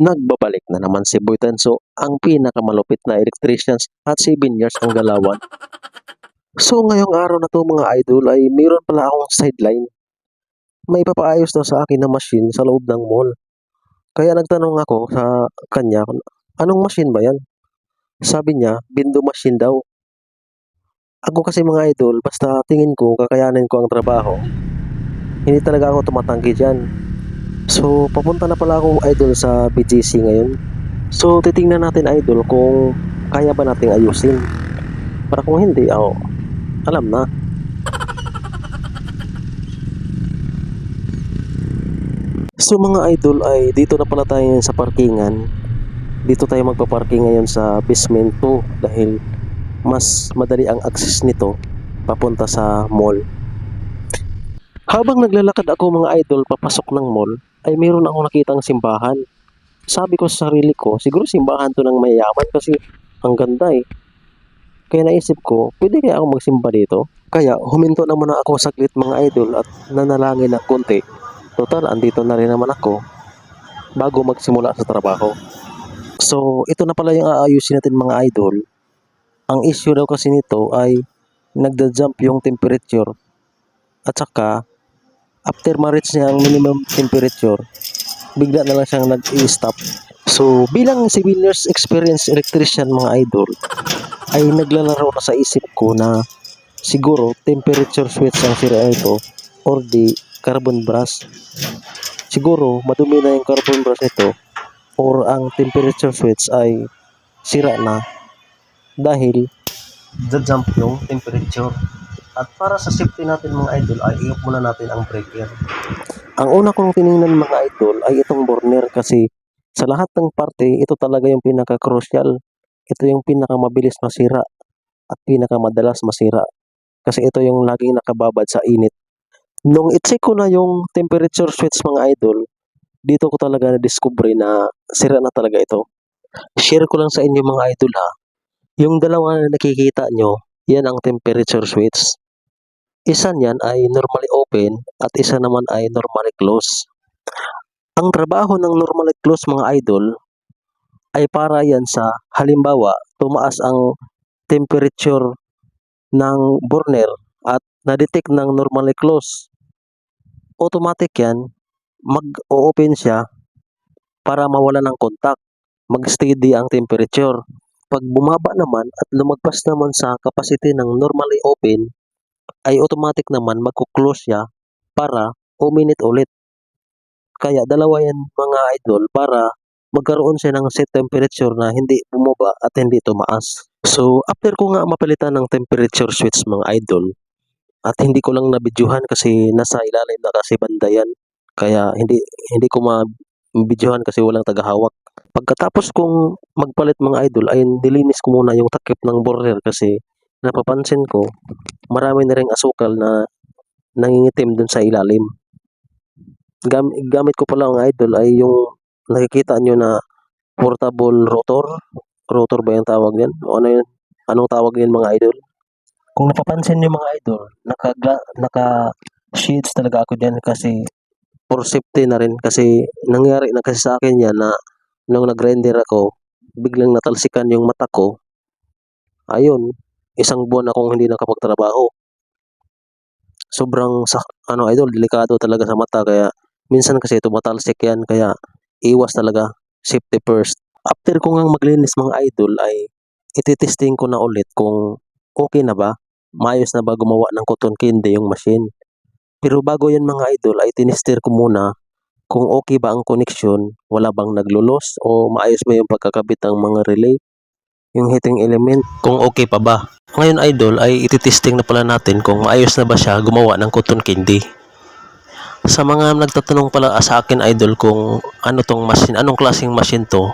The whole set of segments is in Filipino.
Nagbabalik na naman si Boy Tenso, ang pinakamalupit na electricians at 7 years ang galawan. So ngayong araw na to mga idol ay mayroon pala akong sideline. May papaayos daw sa akin na machine sa loob ng mall. Kaya nagtanong ako sa kanya, anong machine ba yan? Sabi niya, bindo machine daw. Ako kasi mga idol, basta tingin ko kakayanin ko ang trabaho, hindi talaga ako tumatanggi dyan. So, papunta na pala ako idol sa BGC ngayon. So, titingnan natin idol kung kaya ba nating ayusin. Para kung hindi, ako, alam na. So mga idol ay dito na pala tayo sa parkingan. Dito tayo magpa-parking ngayon sa basement 2 dahil mas madali ang access nito papunta sa mall. Habang naglalakad ako mga idol papasok ng mall, ay mayroon akong nakitang simbahan. Sabi ko sa sarili ko, siguro simbahan to ng mayayaman kasi ang ganda eh. Kaya naisip ko, pwede kaya ako magsimba dito? Kaya huminto na muna ako saglit mga idol at nanalangin ng konti. Total, andito na rin naman ako bago magsimula sa trabaho. So, ito na pala yung aayusin natin mga idol. Ang issue daw kasi nito ay nagda-jump yung temperature at saka after ma-reach niya ang minimum temperature, bigla na lang siyang nag-i-stop. So, bilang 7 years experience electrician mga idol, ay naglalaro na sa isip ko na siguro temperature switch ang sira ito or the carbon brush. Siguro madumi na yung carbon brush nito or ang temperature switch ay sira na dahil jump yung temperature. At para sa safety natin mga idol ay i-off muna natin ang breaker. Ang una kong tiningnan mga idol ay itong burner kasi sa lahat ng parte ito talaga yung pinaka-crucial. Ito yung pinakamabilis masira at pinakamadalas masira. Kasi ito yung laging nakababad sa init. Nung i-check ko na yung temperature switch mga idol, dito ko talaga na-discover na sira na talaga ito. Share ko lang sa inyo mga idol ha. Yung dalawa na nakikita nyo, yan ang temperature switch. Isa niyan ay normally open at isa naman ay normally close. Ang trabaho ng normally close mga idol ay para yan sa halimbawa tumaas ang temperature ng burner at na-detect ng normally close. Automatic yan, mag-open siya para mawala ng contact. Mag-steady ang temperature. Pag bumaba naman at lumagpas naman sa capacity ng normally open, ay automatic naman magko-close siya para uminit ulit. Kaya dalawa yan mga idol para magkaroon siya ng set temperature na hindi bumaba at hindi tumaas. So, after ko nga mapalitan ng temperature switch mga idol, at hindi ko lang nabidyuhan kasi nasa ilalim na kasi banda yan. Kaya hindi hindi ko mabidyohan kasi walang tagahawak. Pagkatapos kong magpalit mga idol ay nilinis ko muna yung takip ng burner kasi napapansin ko marami na ring asukal na nangingitim dun sa ilalim. Gam gamit ko pala ang idol ay yung nakikita nyo na portable rotor. Rotor ba yung tawag yan? O ano yun? Anong tawag yan mga idol? Kung napapansin nyo mga idol, naka, naka sheets talaga ako dyan kasi for safety na rin kasi nangyari na kasi sa akin yan na nung nag-render ako, biglang natalsikan yung mata ko. Ayun, isang buwan akong hindi nakapagtrabaho. Sobrang sa ano idol, delikado talaga sa mata kaya minsan kasi tumatalsik yan kaya iwas talaga safety first. After ko ngang maglinis mga idol ay ititesting ko na ulit kung okay na ba, maayos na ba gumawa ng cotton candy yung machine. Pero bago yan mga idol ay tinester ko muna kung okay ba ang connection, wala bang naglulos o maayos ba yung pagkakabit ng mga relay, yung heating element, kung okay pa ba. Ngayon idol ay ititesting na pala natin kung maayos na ba siya gumawa ng cotton candy. Sa mga nagtatanong pala sa akin idol kung ano tong machine, anong klaseng machine to,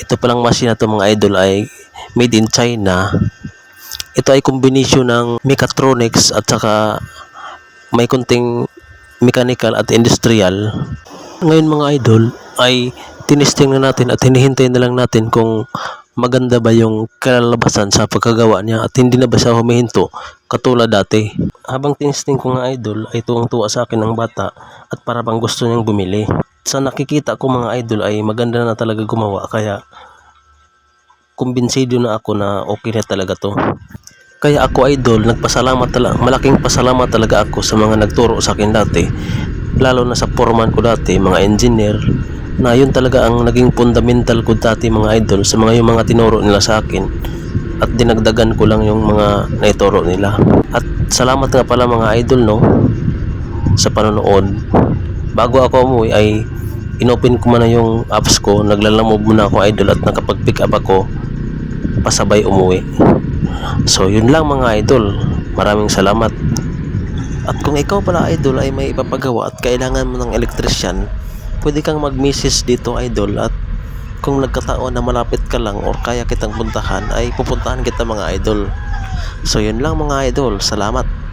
ito palang machine na to mga idol ay made in China. Ito ay kombinasyon ng mechatronics at saka may kunting mechanical at industrial. Ngayon mga idol ay tinesting na natin at hinihintay na lang natin kung maganda ba yung kalalabasan sa pagkagawa niya at hindi na ba siya humihinto katulad dati. Habang tinesting ko nga idol ay tuwang-tuwa sa akin ng bata at para bang gusto niyang bumili. sa nakikita ko mga idol ay maganda na talaga gumawa kaya kumbinsido na ako na okay na talaga to. Kaya ako idol, nagpasalamat talaga, malaking pasalamat talaga ako sa mga nagturo sa akin dati. Lalo na sa foreman ko dati, mga engineer, na yun talaga ang naging fundamental ko dati mga idol sa mga yung mga tinuro nila sa akin. At dinagdagan ko lang yung mga naituro nila. At salamat nga pala mga idol no sa panonood. Bago ako umuwi ay inopen ko muna yung apps ko, naglalamove muna ako idol at nakapag-pick up ako pasabay umuwi. So yun lang mga idol. Maraming salamat. At kung ikaw pala idol ay may ipapagawa at kailangan mo ng electrician, pwede kang mag-message dito idol at kung nagkataon na malapit ka lang or kaya kitang puntahan ay pupuntahan kita mga idol. So yun lang mga idol. Salamat.